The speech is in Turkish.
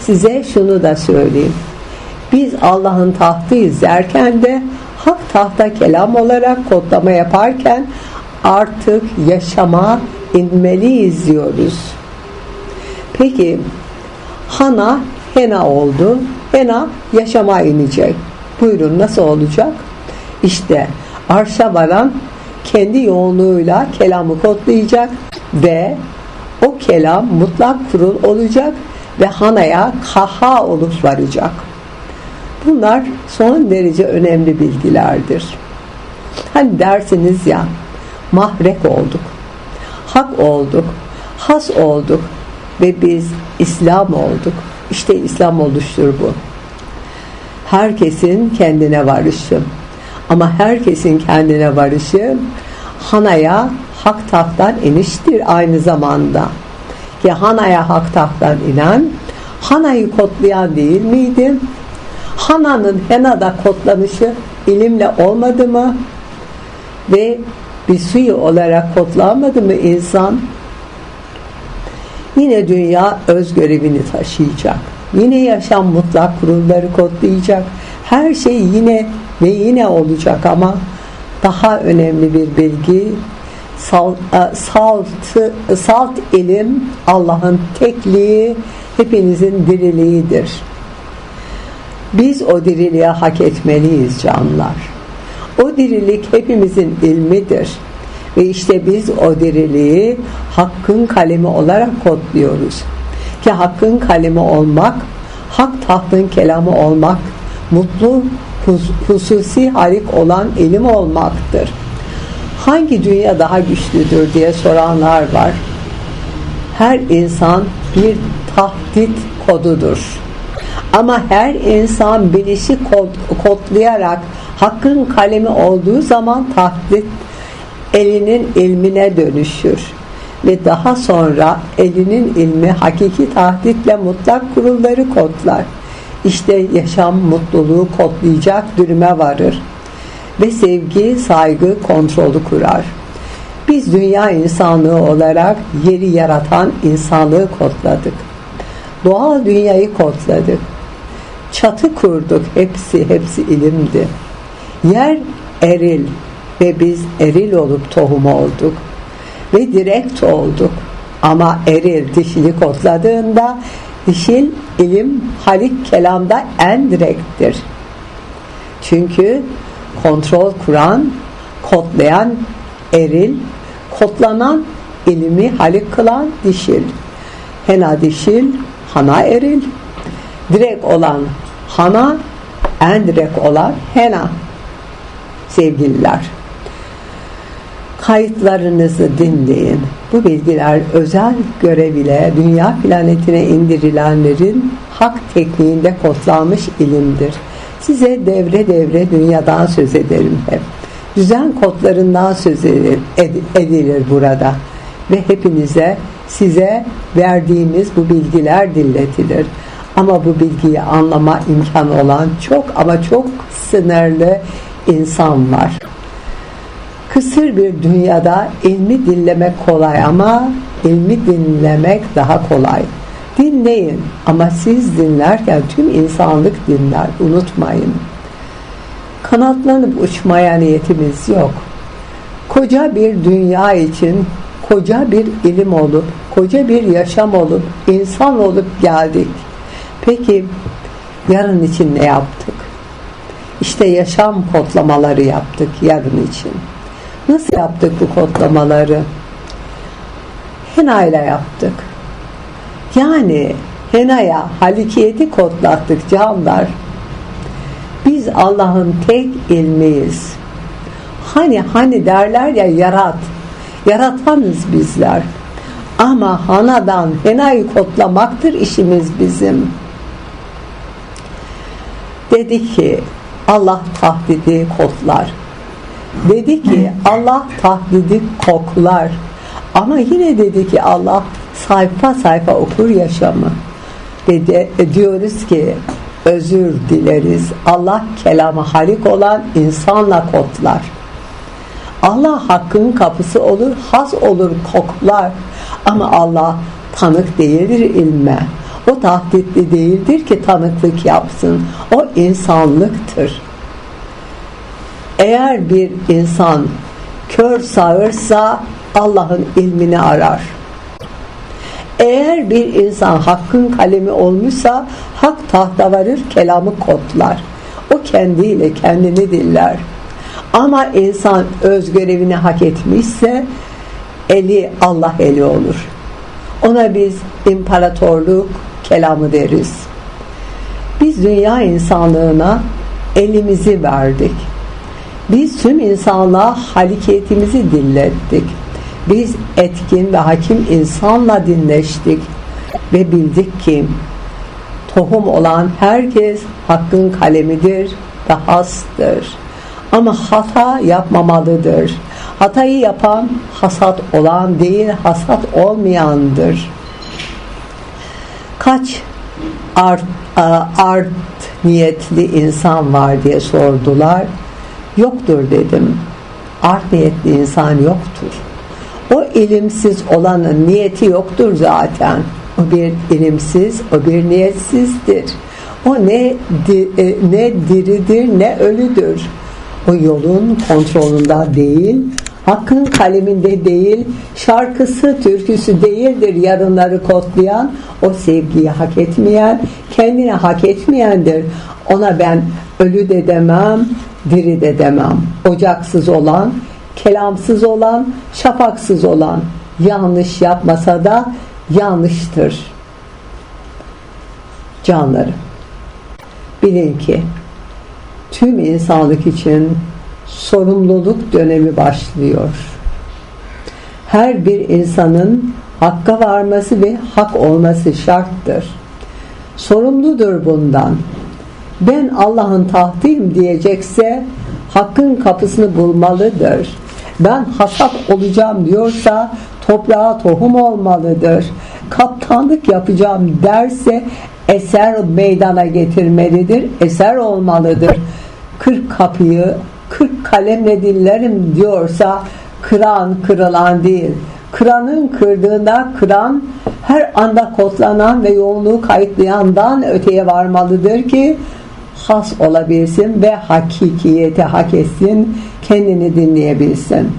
size şunu da söyleyeyim. Biz Allah'ın tahtı izlerken de hak tahta kelam olarak kodlama yaparken artık yaşama inmeliyiz diyoruz. Peki Hana Hena oldu. Hena yaşama inecek. Buyurun nasıl olacak? İşte arşa varan kendi yoğunluğuyla kelamı kodlayacak ve o kelam mutlak kurul olacak ve Hana'ya kaha olup varacak. Bunlar son derece önemli bilgilerdir. Hani dersiniz ya mahrek olduk, hak olduk, has olduk ve biz İslam olduk. İşte İslam oluştur bu. Herkesin kendine varışı. Ama herkesin kendine varışı Hana'ya hak tahttan iniştir aynı zamanda. Ki Hana'ya hak tahttan inen Hana'yı kodlayan değil miydi? Hana'nın Hena'da kodlanışı ilimle olmadı mı? Ve bir suyu olarak kodlanmadı mı insan? Yine dünya öz görevini taşıyacak. Yine yaşam mutlak kurulları kodlayacak. Her şey yine ve yine olacak ama daha önemli bir bilgi salt, e, salt, salt ilim Allah'ın tekliği hepinizin diriliğidir. Biz o diriliğe hak etmeliyiz canlar. O dirilik hepimizin ilmidir. Ve işte biz o diriliği hakkın kalemi olarak kodluyoruz. Ki hakkın kalemi olmak, hak tahtın kelamı olmak, mutlu hususi halik olan ilim olmaktır. Hangi dünya daha güçlüdür diye soranlar var. Her insan bir tahdit kodudur. Ama her insan bilişi kod, kodlayarak hakkın kalemi olduğu zaman tahdit elinin ilmine dönüşür ve daha sonra elinin ilmi hakiki tahditle mutlak kurulları kodlar. İşte yaşam mutluluğu kodlayacak dürüme varır ve sevgi, saygı, kontrolü kurar. Biz dünya insanlığı olarak yeri yaratan insanlığı kodladık. Doğal dünyayı kodladık. Çatı kurduk. Hepsi, hepsi ilimdi. Yer eril ve biz eril olup tohum olduk. Ve direkt olduk. Ama eril dişili kodladığında dişil ilim halik kelamda en direkttir. Çünkü kontrol kuran, kodlayan eril, kodlanan ilimi halik kılan dişil. Hena dişil, hana eril. Direkt olan hana, en direkt olan hena. Sevgililer. Kayıtlarınızı dinleyin. Bu bilgiler özel görev ile dünya planetine indirilenlerin hak tekniğinde kodlanmış ilimdir. Size devre devre dünyadan söz ederim hep. Düzen kodlarından söz edilir burada. Ve hepinize size verdiğimiz bu bilgiler dilletilir. Ama bu bilgiyi anlama imkanı olan çok ama çok sınırlı insan var. Kısır bir dünyada ilmi dinlemek kolay ama ilmi dinlemek daha kolay. Dinleyin ama siz dinlerken tüm insanlık dinler unutmayın. Kanatlanıp uçmaya niyetimiz yok. Koca bir dünya için koca bir ilim olup, koca bir yaşam olup, insan olup geldik. Peki yarın için ne yaptık? İşte yaşam kodlamaları yaptık yarın için. Nasıl yaptık bu kodlamaları? Hena ile yaptık. Yani Hena'ya halikiyeti kodlattık canlar. Biz Allah'ın tek ilmiyiz. Hani hani derler ya yarat. Yaratanız bizler. Ama hanadan henayı kodlamaktır işimiz bizim. Dedi ki Allah tahdidi kodlar. Dedi ki Allah tahdidi koklar. Ama yine dedi ki Allah sayfa sayfa okur yaşamı. Dedi, diyoruz ki özür dileriz. Allah kelamı halik olan insanla kodlar. Allah hakkın kapısı olur, has olur, koklar. Ama Allah tanık değildir ilme. O tahditli değildir ki tanıklık yapsın. O insanlıktır. Eğer bir insan kör sağırsa Allah'ın ilmini arar. Eğer bir insan hakkın kalemi olmuşsa hak tahta varır kelamı kodlar. O kendiyle kendini diller. Ama insan öz görevini hak etmişse eli Allah eli olur. Ona biz imparatorluk kelamı deriz. Biz dünya insanlığına elimizi verdik. Biz tüm insanlığa halikiyetimizi dinlettik. Biz etkin ve hakim insanla dinleştik ve bildik ki tohum olan herkes hakkın kalemidir ve hastır. Ama hata yapmamalıdır. Hatayı yapan hasat olan değil, hasat olmayandır. Kaç art, art niyetli insan var diye sordular. Yoktur dedim. Art niyetli insan yoktur. O ilimsiz olanın niyeti yoktur zaten. O bir ilimsiz, o bir niyetsizdir. O ne di, e, ne diridir ne ölüdür. O yolun kontrolünde değil, hakkın kaleminde değil, şarkısı, türküsü değildir yarınları kodlayan, o sevgiyi hak etmeyen, kendini hak etmeyendir. Ona ben ölü de demem, diri de demem. Ocaksız olan, kelamsız olan, şafaksız olan, yanlış yapmasa da yanlıştır. Canlarım, bilin ki tüm insanlık için sorumluluk dönemi başlıyor. Her bir insanın hakka varması ve hak olması şarttır. Sorumludur bundan. Ben Allah'ın tahtıyım diyecekse hakkın kapısını bulmalıdır. Ben hasat olacağım diyorsa toprağa tohum olmalıdır. Kaptanlık yapacağım derse eser meydana getirmelidir. Eser olmalıdır. Kırk kapıyı kırk kalemle dinlerim diyorsa kıran kırılan değil. Kıranın kırdığında kıran her anda kodlanan ve yoğunluğu kayıtlayandan öteye varmalıdır ki has olabilsin ve hakikiyeti hak etsin, kendini dinleyebilsin.